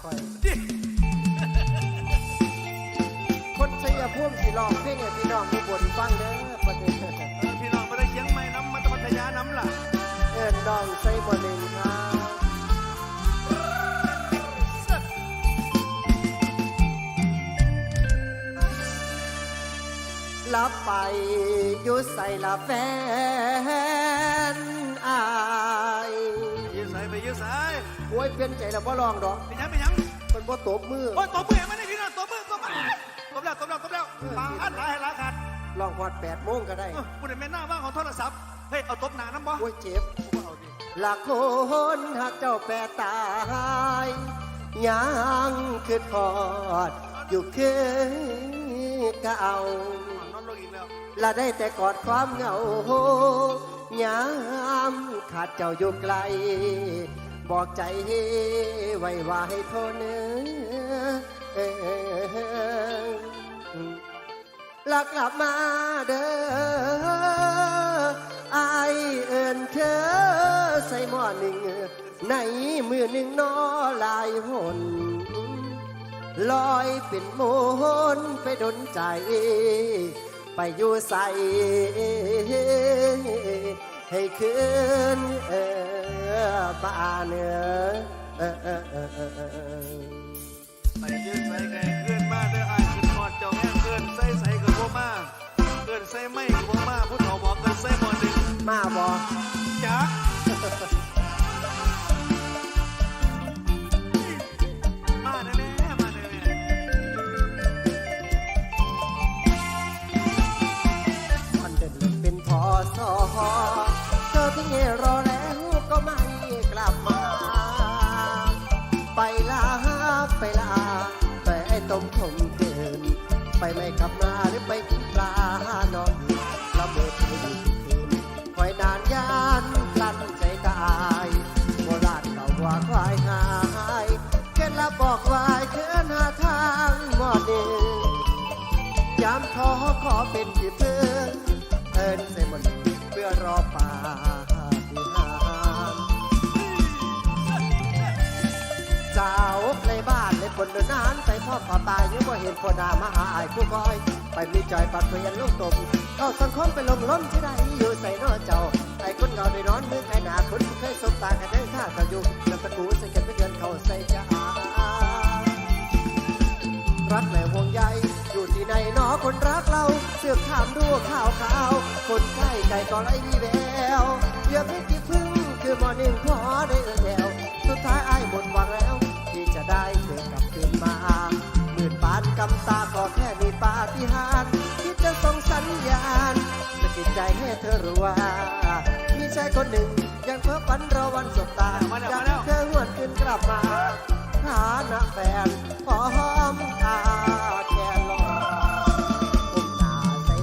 คอยดิคนชัยภูมิสิร้องเพลงให้พี่น้องผู้บนฟังเด้อประเด็นเออพี่น้องมาได้เชียงใหม่น้ำมันตะพัทยาน้ำล่ะเอิ้นน้องใส่บ่หนึ่งครับลับไปอยู่ใส่ละแฟน โอ้ยเปลี่ยนใจแล้วบ่ลองดอกไปยังไปยังมันบ่ตบมือโอ้ยตบมือมาได้พี่น้องตบมือตบมือตบแล้วตบแล้วตบแล้วปางอันหลายให้หลายขาดลองพอด8โมงก็ได้เออกูได้แม่นหน้าว่างของโทรศัพท์เฮ้ยเอาตบหนาน้ำบ่โอ้ยเจ็บกูเอาดิละคนหักเจ้าแปรตายยังคืดพอดอยู่คือเก่านอนลงอีกแล้วละได้แต่กอดความเหงายามขาดเจ้าอยู่ไกลบอกใจไว้ว่าให้โทษเนื้อลักกลับมาเด้ออายเอินเธอใส่หม้อหนึ่ง ในมือหนึ่งนอลายหนลอยเป็นโมนไปดนใจ ไปอยู่ใส่ให้คืนเออ บ้านเนอเออเออเออเออเออไปยืดสายไก่เคลื่อนมาเด้ออ้ายขึ้นหอดเจ้าแม่เคลื่อนใส่ใส่กับบ่อมาเคลื่อนใส่ไม่กับบ่อมาผู้เฒ่าบอกกันใส่หมอหนึ่งมาบอจักมาแน่ๆมาพอ ไปลาไปไอ้ต้มขมเกิน ไปไม่กลับมาหรือไปกินปลานอนละเมอคืนคืนคอยนานยานกลั้นใจกายโบราณเก่าว่าควายหายเคล็ดลับบอกวายเชิญหาทางหมอดหนึ่งยามท้อขอเป็นที่พึ่งเอินใส่หมดเพื่อรอป่าานในนเดินนานไปพ่อป่าตายยังว่าเห็นพ่อดามาหาอายผู้คอย ไปมีจอยปัดเปลี่ยนลูกตมเข้าสังคมไปลงล้มที่ใดอยู่ใส่นอเจ้า ไอ้คนเงาได้นอนมือไอ้หนาคนเคยสบตากันได้ท่าเขาอยู่แล้วตะกูใส่กันไปเดือนเขาใส่จะอารักและห่วงใยอยู่ที่ไหนนอคนรักเราเสือกถามดูข่าวข่าว คนใกล้ไก่ก็ไร้มีแววเยื่อพิษที่พึ่งคือมอหนึ่งพอได้เออแถวสุดท้ายไอ้หมดหวังแล้ว กำตาก็แค่มีปาฏิหาริย์ที่จะส่งสัญญาณสะกิดใจให้เธอรู้ว่า มีชายคนหนึ่งยังเพ้อฝันรอวันสบตาอยากให้เธอหวนคืนกลับมาฐานะแฟนพร้อมอาย